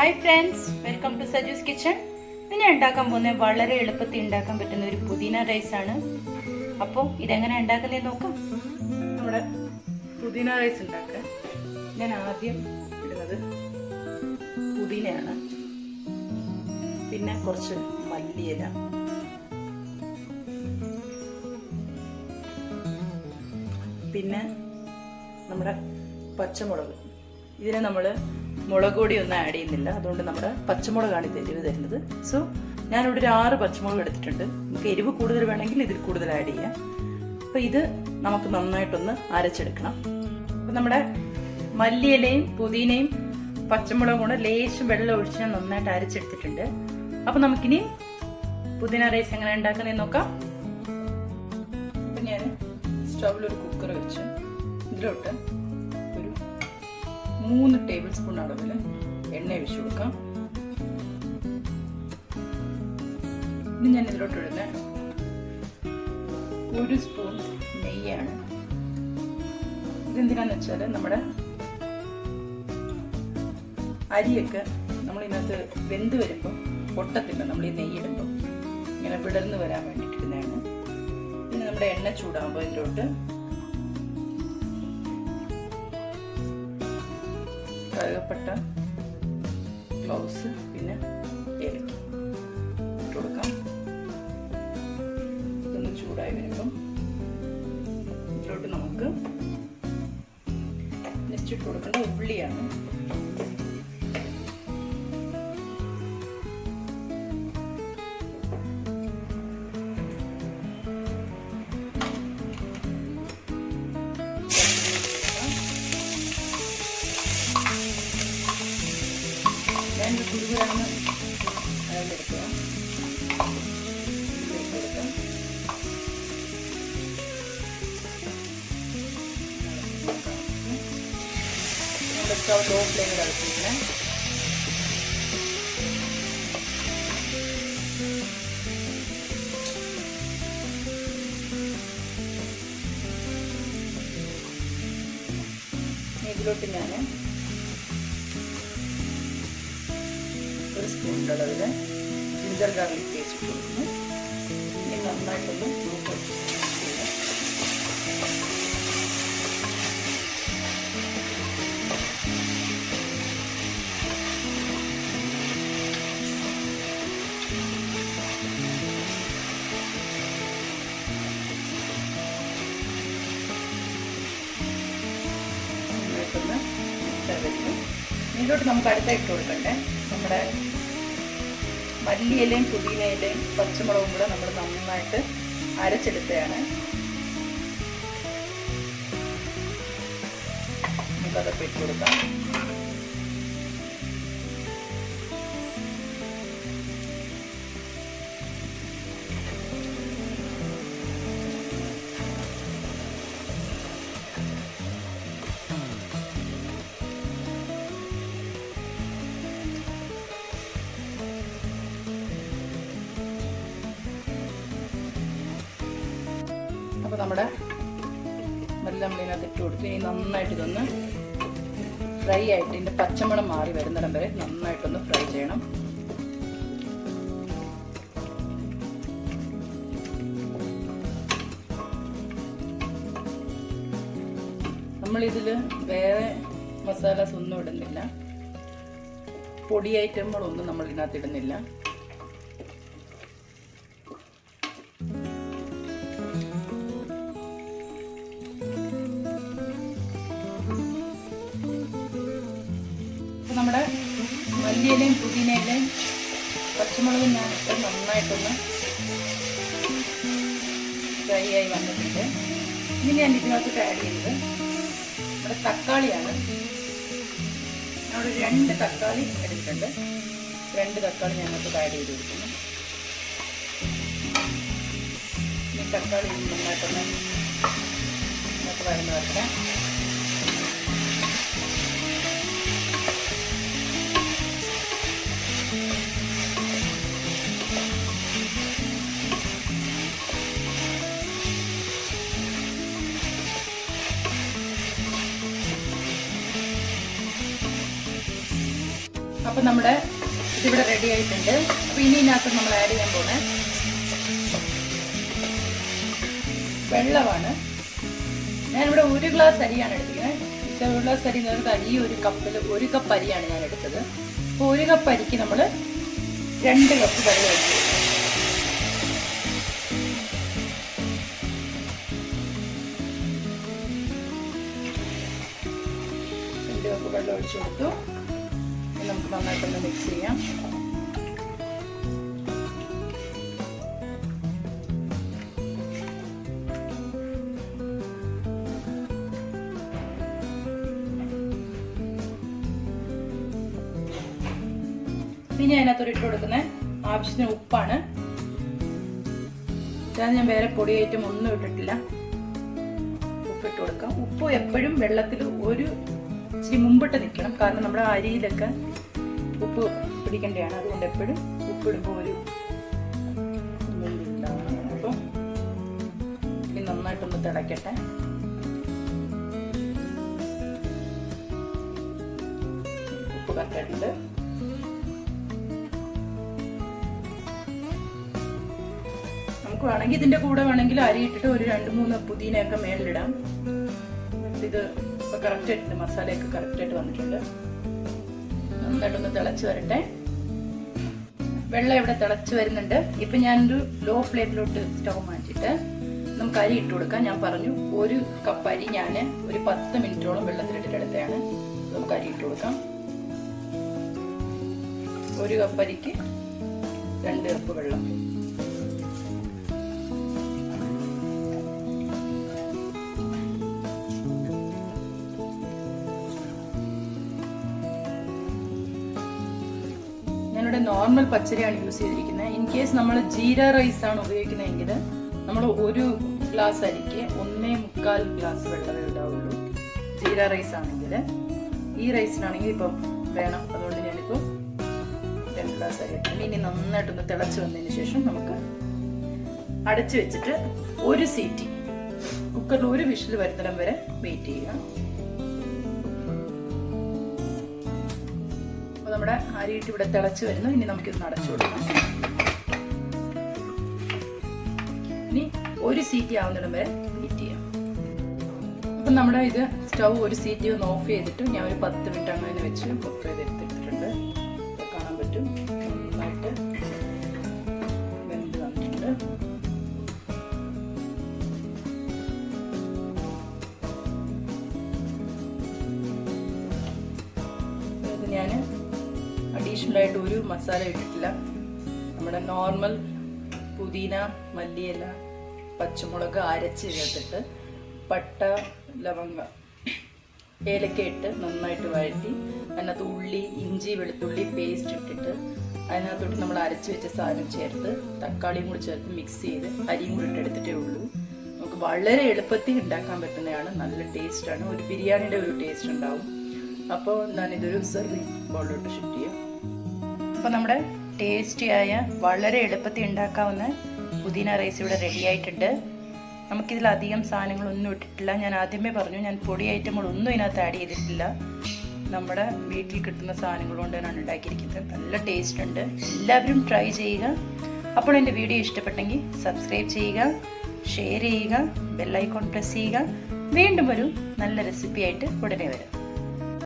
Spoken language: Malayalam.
Hi friends welcome to Saju's kitchen ഇന്ന് ഞാൻ ഉണ്ടാക്കാൻ പോകുന്നത് വളരെ എളുപ്പത്തിൽ ഉണ്ടാക്കാൻ പറ്റുന്ന ഒരു പുതിന റൈസ് ആണ്. അപ്പോൾ ഇതെങ്ങനെ ഉണ്ടാക്കുന്നതെന്ന് നോക്കാം. നമ്മുടെ പുതിന റൈസ് ഉണ്ടാക്കാൻ ഞാൻ ആദ്യം ഇടുന്നത് പുതിനയാണ്. പിന്നെ കുറച്ച് മല്ലിയില. പിന്നെ നമ്മുടെ പച്ചമുളക്. ഇതിനെ നമ്മൾ മുളക് പൊടി ഒന്നും ആഡ് ചെയ്യുന്നില്ല. അതുകൊണ്ട് നമ്മുടെ പച്ചമുളകാണ് ഇത് എരിവ് തരുന്നത്. സോ ഞാനിവിടെ ഒരു ആറ് പച്ചമുളക് എടുത്തിട്ടുണ്ട്. നമുക്ക് എരിവ് കൂടുതൽ വേണമെങ്കിൽ ഇതിൽ കൂടുതൽ ആഡ് ചെയ്യാം. അപ്പോൾ ഇത് നമുക്ക് നന്നായിട്ടൊന്ന് അരച്ചെടുക്കണം. അപ്പം നമ്മുടെ മല്ലിയിലയും പുതിനയും പച്ചമുളകും കൂടെ ലേശം വെള്ളം ഒഴിച്ച് ഞാൻ നന്നായിട്ട് അരച്ചെടുത്തിട്ടുണ്ട്. അപ്പം നമുക്കിനി പുതിന റൈസ് എങ്ങനെ ഉണ്ടാക്കണേ നോക്കാം. അപ്പം ഞാൻ സ്റ്റൗവിലൊരു കുക്കർ വെച്ച് ഇതിലോട്ട് മൂന്ന് ടേബിൾ സ്പൂൺ അളവിൽ എണ്ണ ഒഴിച്ചു കൊടുക്കാം. ഇനി ഞാൻ ഇതിലോട്ട് ഇടുന്ന ഒരു സ്പൂൺ നെയ്യാണ്. ഇതെന്തിനാന്ന് വെച്ചാൽ നമ്മുടെ അരിയൊക്കെ നമ്മൾ ഇതിനകത്ത് വെന്ത് വരുമ്പോൾ പൊട്ടത്തില്ല നമ്മൾ ഈ നെയ്യിടുമ്പോൾ ഇങ്ങനെ വിടർന്ന് വരാൻ വേണ്ടിയിട്ടിരുന്നതാണ് പിന്നെ നമ്മുടെ എണ്ണ ചൂടാകുമ്പോൾ ഇതിലോട്ട് കറുകപ്പട്ട ഗ്ലൗസ് പിന്നെ ഏലക്ക ഇട്ട് കൊടുക്കാം. ഇതൊന്ന് ചൂടായി വരുമ്പം ഇതിലോട്ട് നമുക്ക് നെച്ചിട്ട് കൊടുക്കേണ്ട ഉള്ളിയാണ്. കുരുവിലാണ് അതിലെടുക്കുക സ്റ്റവ് ലോ ഫ്ലെയിമിൽ കളിപ്പിക്കണേ ഇതിലോട്ട് ഞാൻ ഒരു സ്പൂണിന്റെ അളവിൽ ജിഞ്ചർ ഗാർലിക് പേസ്റ്റ് കൊടുക്കുന്നു ഇനി നന്നായിട്ടൊന്ന് ഗ്ലൂക്കോസ് ചെയ്യാം നന്നായിട്ടൊന്ന് മിക്സ് ആയിട്ട് ഇതിലോട്ട് നമുക്ക് അടുത്ത ഇട്ട് കൊടുക്കണ്ടേ നമ്മുടെ മല്ലിയിലയും പുതിനയിലയും പച്ചമുളകും കൂടെ നമ്മൾ നന്നായിട്ട് അരച്ചെടുത്തതാണ്. നമുക്കതൊക്കെ ഇട്ട് കൊടുക്കാം. നമ്മുടെ നല്ല നമ്മളിതിനകത്ത് ഇട്ട് കൊടുത്തു ഇനി നന്നായിട്ട് ഇതൊന്ന് ഫ്രൈ ആയിട്ട് ഇതിന്റെ പച്ചമണം മാറി വരുന്നിടം വരെ നന്നായിട്ടൊന്ന് ഫ്രൈ ചെയ്യണം. നമ്മളിതിൽ വേറെ മസാലാസ് ഒന്നും ഇടുന്നില്ല. പൊടി ഐറ്റങ്ങളൊന്നും നമ്മൾ ഇതിനകത്ത് ഇടുന്നില്ല നമ്മുടെ മല്ലിയിലയും പുതിനയിലയും പച്ചമുളകും ഞാൻ ഇട്ട് നന്നായിട്ടൊന്ന് ഫ്രൈ ആയി വന്നിട്ടുണ്ട്. ഇനി ഞാൻ ഇതിനകത്തോട്ട് ആഡ് ചെയ്യുന്നത് നമ്മുടെ തക്കാളിയാണ്. അവിടെ രണ്ട് തക്കാളി എടുത്തിട്ടുണ്ട്. രണ്ട് തക്കാളി ഞങ്ങൾക്ക് ആഡ് ചെയ്ത് കൊടുക്കുന്നു. ഈ തക്കാളി നന്നായിട്ടൊന്ന് നമുക്ക് വരുന്ന വരട്ടെ. അപ്പം നമ്മുടെ ഇതിവിടെ റെഡി ആയിട്ടുണ്ട്. അപ്പോൾ ഇനി ഇതിനകത്ത് നമ്മൾ ആഡ് ചെയ്യാൻ പോണേ. വെള്ളമാണ്. ഞാനിവിടെ ഒരു ഗ്ലാസ് അരിയാണ് എടുത്തിരിക്കുന്നത്. ഇത്ര ഒരു ഗ്ലാസ് അരി പറയുന്നത് അരി ഒരു കപ്പിൽ ഒരു കപ്പ് അരിയാണ് ഞാൻ എടുത്തത്. അപ്പോൾ ഒരു കപ്പ് അരിക്ക് നമ്മൾ രണ്ട് കപ്പ് വെള്ളം ഒഴിച്ചു വെള്ളം ഒഴിച്ചു കൊടുത്തു. നന്നായിട്ടൊന്ന് മിക്സ് ചെയ്യാം പിന്നെ അതിനകത്തോട്ട് ഇട്ട് കൊടുക്കുന്ന ആവശ്യത്തിന് ഉപ്പാണ്. ഞാൻ ഞാൻ വേറെ പൊടി ഐറ്റം ഒന്നും ഇട്ടിട്ടില്ല. ഉപ്പിട്ട് കൊടുക്കാം. ഉപ്പ് എപ്പോഴും വെള്ളത്തിൽ ഒരു ഇച്ചിരി മുമ്പിട്ട് നിൽക്കണം. കാരണം നമ്മുടെ അരിയിലൊക്കെ ഉപ്പ് പിടിക്കേണ്ടതാണ്. അതുകൊണ്ട് എപ്പോഴും ഉപ്പിടുമ്പോൾ ഒരു നന്നായിട്ടൊന്ന് തിളയ്ക്കട്ടെ ഉപ്പ് കറക്റ്റായിട്ടുണ്ട്. നമുക്ക് വേണമെങ്കിൽ ഇതിന്റെ കൂടെ വേണമെങ്കിൽ അരി ഇട്ടിട്ട് ഒരു രണ്ട് മൂന്ന് പുതിനയൊക്കെ മേളിലിടാം. ഇത് ഇപ്പൊ കറക്റ്റ് ആയിട്ടുണ്ട് മസാലയൊക്കെ കറക്റ്റ് ആയിട്ട് വന്നിട്ടുണ്ട്. നന്നായിട്ടൊന്ന് തിളച്ച് വരട്ടെ. വെള്ളം ഇവിടെ തിളച്ച് വരുന്നുണ്ട്. ഇപ്പൊ ഞാനൊരു ലോ ഫ്ലെയിമിലോട്ട് സ്റ്റവ് മാറ്റിയിട്ട് നമുക്ക് അരി ഇട്ട് കൊടുക്കാം. ഞാൻ പറഞ്ഞു ഒരു കപ്പ് അരി ഞാൻ ഒരു പത്ത് മിനിറ്റോളം വെള്ളത്തിലിട്ടിട്ട് എടുത്തതാണ്. നമുക്ക് അരി ഇട്ട് കൊടുക്കാം. ഒരു കപ്പ് അരിക്ക് രണ്ട് കപ്പ് വെള്ളം. ഞാനിവിടെ നോർമൽ പച്ചരിയാണ് യൂസ് ചെയ്തിരിക്കുന്നത്. ഇൻ കേസ് നമ്മൾ ജീര റൈസ് ആണ് ഉപയോഗിക്കുന്നതെങ്കിൽ നമ്മൾ ഒരു ഗ്ലാസ് അരിക്ക് ഒന്നേ മുക്കാൽ ഗ്ലാസ് വെള്ളമേ ഉണ്ടാവുള്ളൂ. ജീര റൈസ് ആണെങ്കിൽ. ഈ റൈസിനാണെങ്കിൽ ഇപ്പം വേണം. അതുകൊണ്ട് ഞാനിപ്പോൾ രണ്ട് ഗ്ലാസ് അരി ഇനി നന്നായിട്ടൊന്ന് തിളച്ച് വന്നതിന് ശേഷം നമുക്ക് അടച്ചു വെച്ചിട്ട് ഒരു സീറ്റി കുക്കറിൽ ഒരു വിഷിൽ വരുന്നിടം വരെ വെയിറ്റ് ചെയ്യുക. നമ്മുടെ അരിയിട്ട് ഇവിടെ തിളച്ച് വരുന്നു. ഇനി നമുക്കിത് അടച്ചു കൊടുക്കാം. ഇനി ഒരു സീറ്റി ആവുന്നിടം വരെ ഹീറ്റ് ചെയ്യാം. അപ്പം നമ്മുടെ ഇത് സ്റ്റൗ ഒരു സീറ്റി ഒന്ന് ഓഫ് ചെയ്തിട്ട് ഞാൻ ഒരു പത്ത് മിനിറ്റ് അങ്ങനെ വെച്ച് കുക്ക് ചെയ്തെടുത്തിട്ടുണ്ട് അഡീഷണൽ ആയിട്ട് ഒരു മസാല ഇട്ടിട്ടില്ല. നമ്മുടെ നോർമൽ പുതിന മല്ലിയില പച്ചമുളക് അരച്ച് ചേർത്തിട്ട് പട്ട ലവങ്ക ഏലക്ക ഇട്ട് നന്നായിട്ട് വഴറ്റി അതിനകത്ത് ഉള്ളി ഇഞ്ചി വെളുത്തുള്ളി പേസ്റ്റ് ഇട്ടിട്ട് അതിനകത്തോട്ട് നമ്മൾ അരച്ച് വെച്ച സാധനം ചേർത്ത് തക്കാളിയും കൂടി ചേർത്ത് മിക്സ് ചെയ്ത് അരിയും കൂടി ഇട്ട് എടുത്തിട്ടേ ഉള്ളൂ. നമുക്ക് വളരെ എളുപ്പത്തിൽ ഉണ്ടാക്കാൻ പറ്റുന്നതാണ്. നല്ല ടേസ്റ്റാണ് ഒരു ബിരിയാണിയുടെ ഒരു ടേസ്റ്റ് ഉണ്ടാവും. അപ്പോൾ ഞാനിതൊരു സെർവിങ് ബോളിലോട്ട് ഷിഫ്റ്റ് ചെയ്യാം. അപ്പോൾ നമ്മുടെ ടേസ്റ്റിയായ വളരെ എളുപ്പത്തിൽ ഉണ്ടാക്കാവുന്ന പുതിന റൈസ് ഇവിടെ റെഡി ആയിട്ടുണ്ട്. നമുക്കിതിലധികം സാധനങ്ങളൊന്നും ഇട്ടിട്ടില്ല. ഞാൻ ആദ്യമേ പറഞ്ഞു ഞാൻ പൊടി ഐറ്റങ്ങളൊന്നും ഇതിനകത്ത് ആഡ് ചെയ്തിട്ടില്ല. നമ്മുടെ വീട്ടിൽ കിട്ടുന്ന സാധനങ്ങൾ കൊണ്ടാണ് ഉണ്ടാക്കിയിരിക്കുന്നത്. നല്ല ടേസ്റ്റ് ഉണ്ട്. എല്ലാവരും ട്രൈ ചെയ്യുക. അപ്പോൾ എന്റെ വീഡിയോ ഇഷ്ടപ്പെട്ടെങ്കിൽ സബ്സ്ക്രൈബ് ചെയ്യുക ഷെയർ ചെയ്യുക ബെല്ലൈക്കോൺ പ്രസ് ചെയ്യുക. വീണ്ടും ഒരു നല്ല റെസിപ്പി ആയിട്ട് ഉടനെ വരാം.